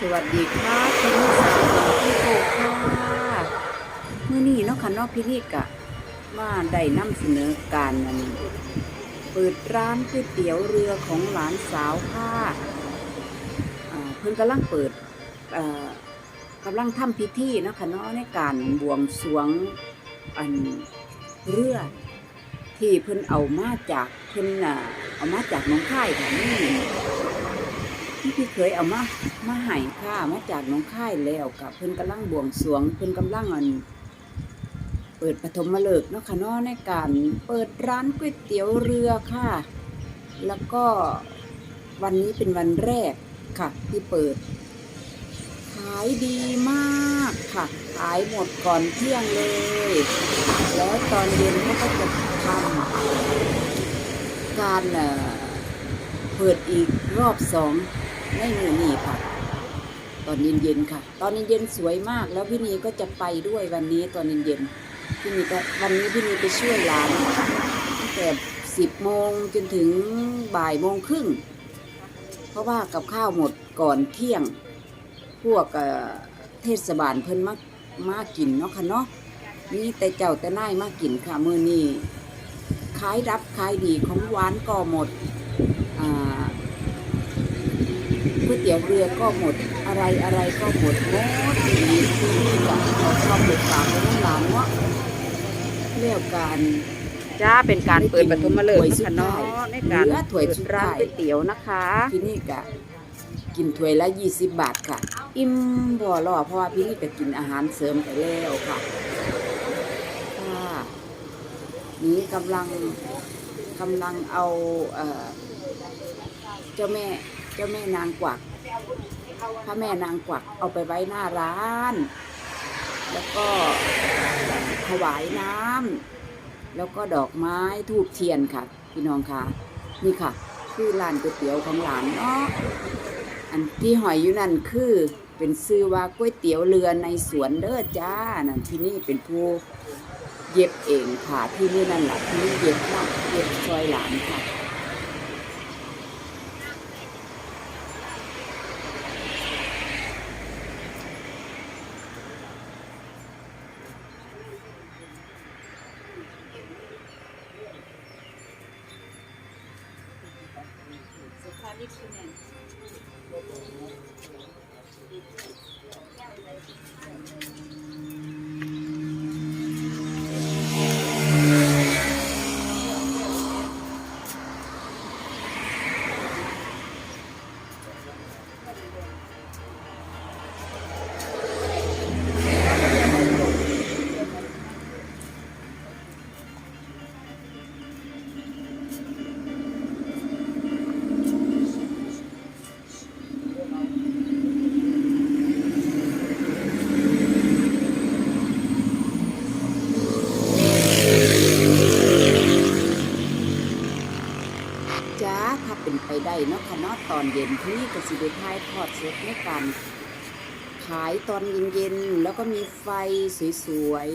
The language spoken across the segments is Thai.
สวัสดีค่ะคุณลูกสาวของพี่โกค่ะเมื่อนี้นาะค่ะเนอกพิธีกะมาได้นำเสนอการนันเปิดร้านก๋วยเตี๋ยวเรือของหลานสาวค่ะเพิ่นกำลังเปิดกำลังทำพิธีนะคะเนาะในการบวงสรวงอันเรือที่เพิ่นเอามาจากเพิ่นเอามาจากน้องค่ายค่ะนี่ พี่เคยเอามามาให้ค่ะ มาจากหน้องค่ายแล้วกับเพิ่นกำลังบวงสรวงเพิ่นกำลังอันเปิดปฐมฤกษ์เนาะค่ะเนาะในการเปิดร้านก๋วยเตี๋ยวเรือค่ะ แล้วก็วันนี้เป็นวันแรกค่ะ ที่เปิด ขายดีมากค่ะ ขายหมดก่อนเที่ยงเลย แล้วตอนเย็นเขาก็จะทำการเปิดอีกรอบสอง ในมือนี้ค่ะ ตอนเย็นๆค่ะ ตอนเย็นๆสวยมาก แล้วพี่นีก็จะไปด้วยวันนี้ตอนเย็นๆพี่นีก็วันนี้พี่นีไปช่วยร้านตั้งแต่สิบโมงจนถึงบ่ายโมงครึ่งเพราะว่ากับข้าวหมดก่อนเที่ยง พวกเทศบาลเพิ่นมามากินเนาะค่ะเนาะนี่แต่เจ้าแต่นายมากินค่ะมือนี้ขายรับขายดีของหวานก็หมด ก๋วยเตี๋ยวเรือก็หมดอะไรอะไรก็หมดหมดทีนี้ที่นี่กับขอความเดือดร้อนของหลานเนาะเรียกการจ้าเป็นการเปิดปฐมฤกษ์ถ้วยนะสุดคะเนาะท้ายในการเหลือถ้วยสุดร้านท้ายก๋วยเตี๋ยวนะคะที่นี่กะกินถ้วยละยี่สิบบาทค่ะ อิ่มบ่รอเพราะว่าพี่นี่ก็กินอาหารเสริมไปแล้วค่ะค่ะนี้กำลังกำลังเอาเอ่อเจ้าแม่ เจ้าแม่นางกวักพระแม่นางกวักเอาไปไว้หน้าร้าน แล้วก็ถวายน้ำแล้วก็ดอกไม้ทูบเทียนค่ะ พี่น้องค่ะ นี่ค่ะ คือร้านก๋วยเตี๋ยวของหลานเนาะอันที่หอยอยู่นั่นคือเป็นซื้อว่าก๋วยเตี๋ยวเรือในสวนเด้อจ้านั่นที่นี่เป็นผู้เย็บเองค่ะที่นี่นั่นแหละที่นี่เย็บค่ะเย็บซอยหลานค่ะ จ้ ไปได้เนาะค่ะเนาะตอนเย็นที่กสิเดทายทอดสดในการขายตอนเย็นๆแล้วก็มีไฟสวย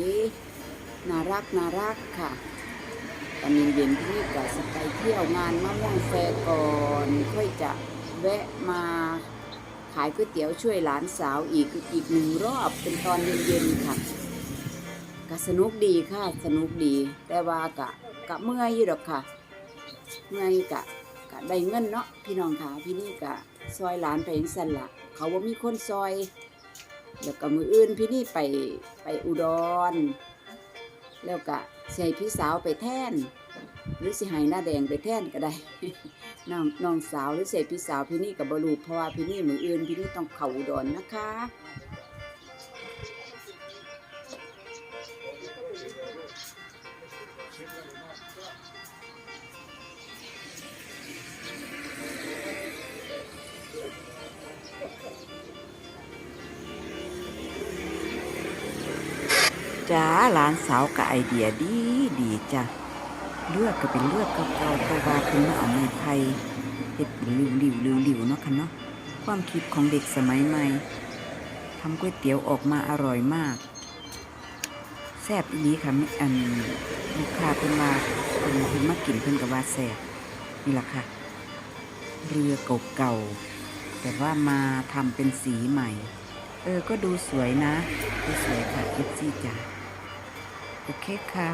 ๆน่ารักน่ารักค่ะตอนเย็นๆที่ก็สไปเที่ยวงานมะม่วงแฟร์ก่อนค่อยจะแวะมาขายก๋วยเตี๋ยวช่วยหลานสาวอีกอีกหนึ่งรอบเป็นตอนเย็นๆค่ะก็สนุกดีค่ะสนุกดี แต่ว่ากะกะเมื่อยอยู่ดอกค่ะ เมื่อยกะ ได้เงินเนาะพี่น้องค่ะพี่นี่กะซอยหลานไปจังซั่นละเขาว่ามีคนซอยแล้วก็มืออื่นพี่นี่ไปไปอุดร แล้วกะสิให้พี่สาวไปแท่น หรือสิให้หน้าแดงไปแท่นก็ได้น้องน้องสาวหรือเสยพี่สาวพี่นี่กับบรูเพราะว่าพี่นี่มืออื่นพี่นี่ต้องเข้าอุดรนะคะ จ้าหลานสาวกับไอเดียดีดีจ้ะเลือดก็เป็นเลือดเก่าเพราะว่าคุณมาเอาไม้ไผ่เฮ็ดเป็นริวริวริวริวเนาะค่ะเนาะความคิดของเด็กสมัยใหม่ทำก๋วยเตี๋ยวออกมาอร่อยมากแซ่บอีนี้ค่ะอันลูกค้าเพิ่นว่าเพิ่นเพิ่นมากินเพิ่นก็ว่าแซ่บนี่แหละค่ะ เรือเก่าๆแต่ว่ามาทำเป็นสีใหม่ เออก็ดูสวยนะ ดูสวยค่ะเอฟซีจ้ะ โอเคค่ะ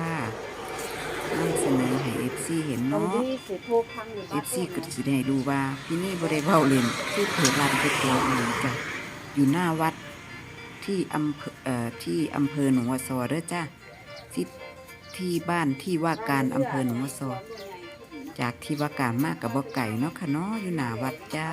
นำเสนอให้เอฟซีเห็นตรงเนาะที่สิโทรครั้งหนึ่งเอฟซีก็สิได้ดูว่าพี่นี่บริเวาเล่นที่เปิดร้านก๋วยเตี๋ยวเองจ้ะอยู่หน้าวัดที่อำเภอเอ่อที่อำเภอหนองวัวซอเด้อจ้ะที่ที่บ้านที่ว่าการอำเภอหนองวัวซอจากที่ว่าการมากกับบ่ไก่เนาะค่ะเนาะอยู่หน้าวัดจ้า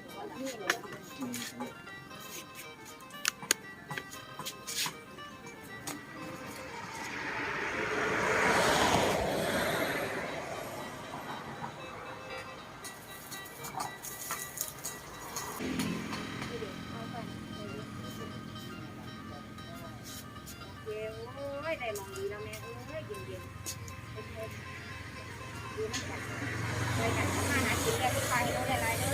ๆดูน้ำกันไปกันทำมาหากินได้ทุกไปเราได้หลายเด้อ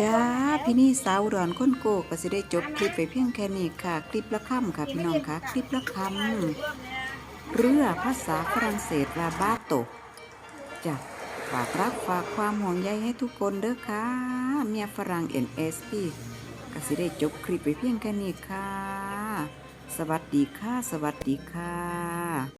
จ้าพี่นี่สาวดอนค้นโกก็สิได้จบคลิปไปเพียงแค่นี้ค่ะ คลิปละคำค่ะพี่น้องค่ะ คลิปละคำเรือภาษาฝรั่งเศสลาบาโตจ้ะฝากรักฝากความห่วงใยให้ทุกคนเด้อค่ะ เมียฝรั่ง NSP ก็สิได้จบคลิปไปเพียงแค่นี้ค่ะ สวัสดีค่ะ สวัสดีค่ะ